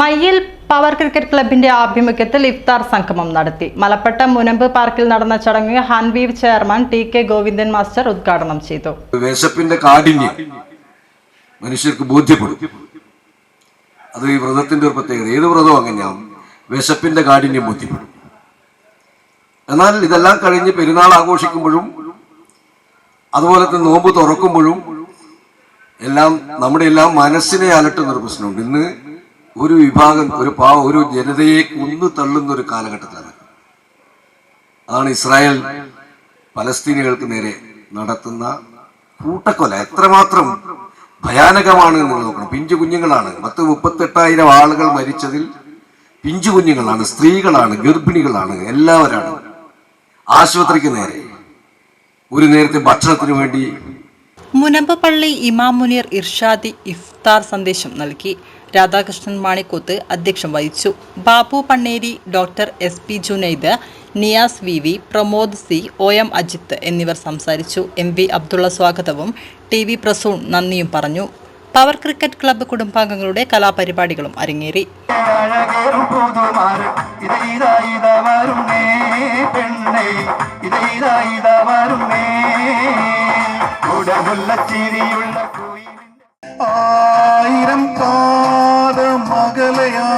Mayyil power cricket ക്ലബിന്റെ ആഭിമുഖ്യത്തിൽ ഇഫ്താർ സംഗമം നടത്തി. മലപ്പട്ടം മുനമ്പ് പാർക്കിൽ നടന്ന ചടങ്ങ് Hanveev chairman T K Govindan master ഉദ്ഘാടനം ചെയ്തു. വിശപ്പിന്റെ കാഠിന്യം മനുഷ്യർക്ക് ബോധ്യപ്പെടും. അത് ഈ വ്രതത്തിന്റെ ഒരു പ്രത്യേകത. ഏത് വ്രതവും അങ്ങനെയാവും വിശപ്പിന്റെ കാഠിന്യം ബോധ്യപ്പെടും. എന്നാൽ ഇതെല്ലാം കഴിഞ്ഞ് പെരുന്നാൾ ആഘോഷിക്കുമ്പോഴും അതുപോലെ തന്നെ നോമ്പ് തുറക്കുമ്പോഴും എല്ലാം നമ്മുടെ എല്ലാം മനസ്സിനെ അലട്ടുന്ന ഒരു പ്രശ്നമുണ്ട്. ഇന്ന് ഒരു വിഭാഗം ഒരു പാവ ഒരു ജനതയെ കൊന്നു തള്ളുന്ന ഒരു കാലഘട്ടത്തിലാണ്. അതാണ് ഇസ്രായേൽ പലസ്തീനികൾക്ക് നേരെ നടത്തുന്ന കൂട്ടക്കൊല. എത്രമാത്രം ഭയാനകമാണ് എന്ന് നോക്കണം. പിഞ്ചു കുഞ്ഞുങ്ങളാണ്. പത്ത് മുപ്പത്തെട്ടായിരം ആളുകൾ മരിച്ചതിൽ പിഞ്ചു കുഞ്ഞുങ്ങളാണ് സ്ത്രീകളാണ് ഗർഭിണികളാണ് എല്ലാവരാണ് ആശുപത്രിക്ക് നേരെ. ഒരു നേരത്തെ ഭക്ഷണത്തിന് വേണ്ടി മുനമ്പ് പള്ളി ഇമാം മുനീർ ഇർഷാദി ഇഫ്താർ സന്ദേശം നൽകി. രാധാകൃഷ്ണൻ മാണിക്കോത്ത് അധ്യക്ഷം വഹിച്ചു. Babu Panneri doctor S P Junaid Niyas V V Pramod C O M Ajith എന്നിവർ സംസാരിച്ചു. എം വി അബ്ദുള്ള സ്വാഗതവും ടി വി പ്രസൂൺ നന്ദിയും പറഞ്ഞു. പവർ ക്രിക്കറ്റ് ക്ലബ്ബ് കുടുംബാംഗങ്ങളുടെ കലാപരിപാടികളും അരങ്ങേറി. ഇത് കൂടെ മുല്ലത്തിരിയുള്ള കോയിലിന്റെ ആ.